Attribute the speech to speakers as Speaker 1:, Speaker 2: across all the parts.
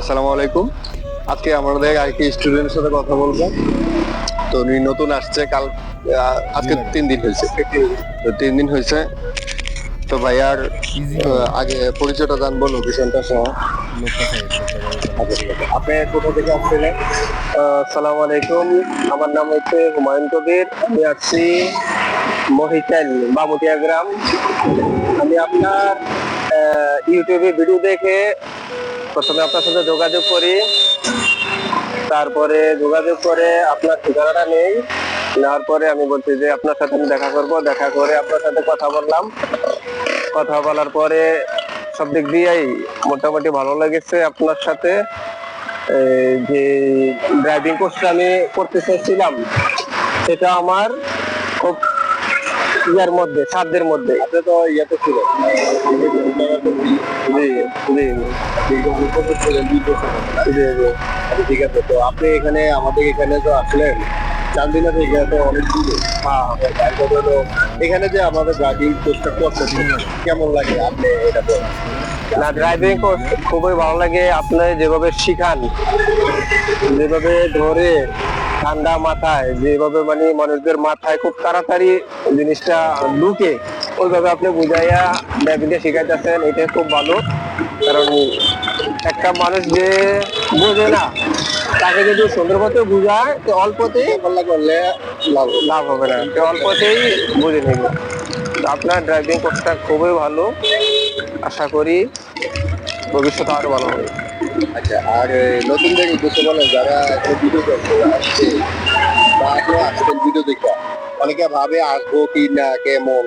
Speaker 1: আসসালামু আলাইকুম। আজকে আমাদের আর কি স্টুডেন্টের সাথে কথা বলব। তো উনি নতুন আসছে কাল আজকে তিন দিন হয়েছে। তো তিন দিন হয়েছে। তো ভাইয়ার আগে পরিচয়টা জানব লোকেশনটা সহ। আপনি কোথা থেকে আসছিলেন? আসসালামু আলাইকুম। আমার নাম হচ্ছে হুমায়ুন কবির। আমি আসছি মহিচাল বামুটিয়া গ্রাম। আমি আপনার ইউটিউবে ভিডিও দেখে প্রথমে আপনার সাথে যোগাযোগ করি। তারপরে যোগাযোগ করে আপনার ঠিকানাটা নেই। নেওয়ার পরে আমি বলছি যে আপনার সাথে আমি দেখা করব। দেখা করে আপনার সাথে কথা বললাম। কথা বলার পরে সব দিক দিয়েই মোটামুটি ভালো লেগেছে আপনার সাথে। যে ড্রাইভিং কোর্সটা আমি করতে চাইছিলাম সেটা আমার খুব ইয়ার মধ্যে সাধ্যের মধ্যে। আপনি তো ইয়েতে ছিল। জি জি। জি জি। ঠিক আছে। তো আপনি এখানে আমাদের এখানে তো আসলেন। চান্দিনা থেকে তো অনেক দূরে। হ্যাঁ। তারপর হলো এখানে যে আমাদের ড্রাইভিং কোর্সটা করতেছেন কেমন লাগে আপনি এটা বলেন? না ড্রাইভিং খুবই ভালো লাগে। আপনি যেভাবে শিখান যেভাবে ধরে ঠান্ডা মাথায়, যেভাবে মানে মানুষদের মাথায় খুব তাড়াতাড়ি জিনিসটা ঢুকে, ওইভাবে আপনি বুঝাইয়া ড্রাইভিংটা শিখাইতেছেন এটা খুব ভালো। কারণ একটা মানুষ যে বোঝে না, তাকে যদি সুন্দর পথে বুঝায়, তো অল্পতেই পাল্লা করলে লাভ লাভ হবে না। তো অল্পতেই বুঝে নেবে। তো আপনার ড্রাইভিং কোর্সটা খুবই ভালো। আশা করি ভবিষ্যতে আরও ভালো হবে। আচ্ছা আর নতুনদের উদ্দেশ্য যারা ভিডিও করতে আসছে, বা আসছেন ভিডিও দেখে অনেকে ভাবে আসব কি না, কেমন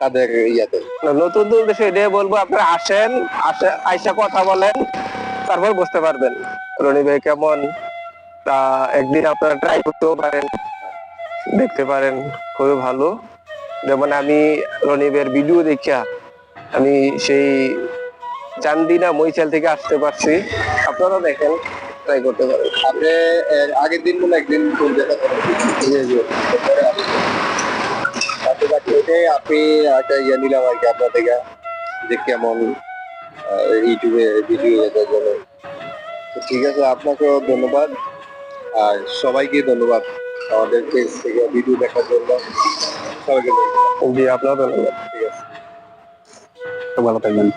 Speaker 1: তাদের ইয়াতে। নতুন উদ্দেশ্যে এটাই বলব, আপনারা আসেন, আসে, আইসা কথা বলেন, তারপর বুঝতে পারবেন, রনি ভাই কেমন, তা একদিন আপনারা ট্রাই করতেও পারেন, দেখতে পারেন, খুবই ভালো। যেমন আমি রনিবের ভিডিও দেখা আমি সেই চান্দিনা মইচাল থেকে আসতে পারছি। আপনারা দেখেন ট্রাই করতে পারেন। আপনি আগের দিন মনে একদিন ফুল দেখা জি জি। আপনি আপনি একটা ইয়ে নিলাম আর কি আপনার থেকে যে কেমন ইউটিউবে ভিডিও দেখার জন্য। তো ঠিক আছে আপনাকেও ধন্যবাদ। আর সবাইকে ধন্যবাদ আমাদের পেজ থেকে ভিডিও দেখার জন্য। সবাইকে ধন্যবাদ। জি আপনারও ধন্যবাদ। ঠিক আছে। ভালো থাকবেন।